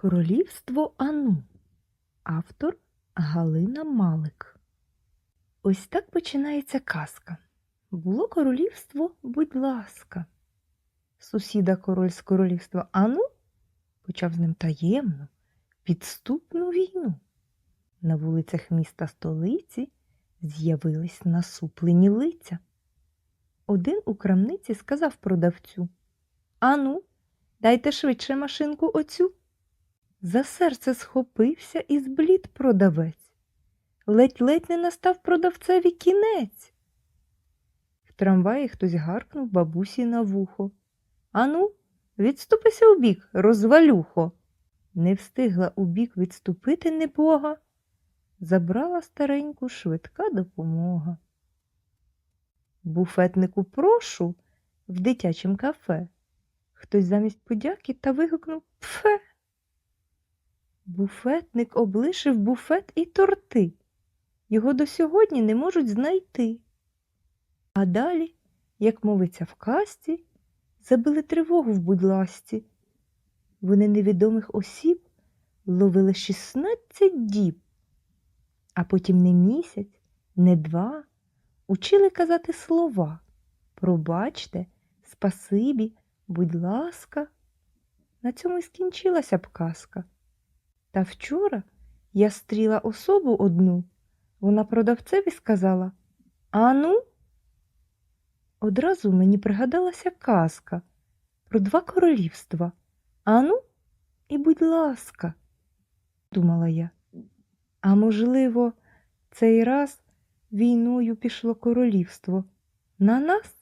Королівство Ану. Автор Галина Малик. Ось так починається казка. Було королівство, будь ласка. Сусіда король з королівства Ану почав з ним таємну, підступну війну. На вулицях міста столиці з'явились насуплені лиця. Один у крамниці сказав продавцю Ану, дайте швидше машинку оцю. За серце схопився і зблід продавець. Ледь-ледь не настав продавцеві кінець. В трамваї хтось гаркнув бабусі на вухо. Ану, відступися убік, розвалюхо. Не встигла убік відступити небога. Забрала стареньку швидка допомога. Буфетнику прошу в дитячім кафе. Хтось замість подяки та вигукнув Пфе. Буфетник облишив буфет і торти. Його до сьогодні не можуть знайти. А далі, як мовиться в касті, забили тривогу в будь-ласті. Вони невідомих осіб ловили 16 діб, а потім не місяць, не два учили казати слова. Пробачте, спасибі, будь ласка. На цьому й скінчилася б казка. Та вчора я стріла особу одну, вона продавцеві сказала Ану. Одразу мені пригадалася казка про два королівства. Ану і будь ласка, думала я. А можливо, цей раз війною пішло королівство на нас?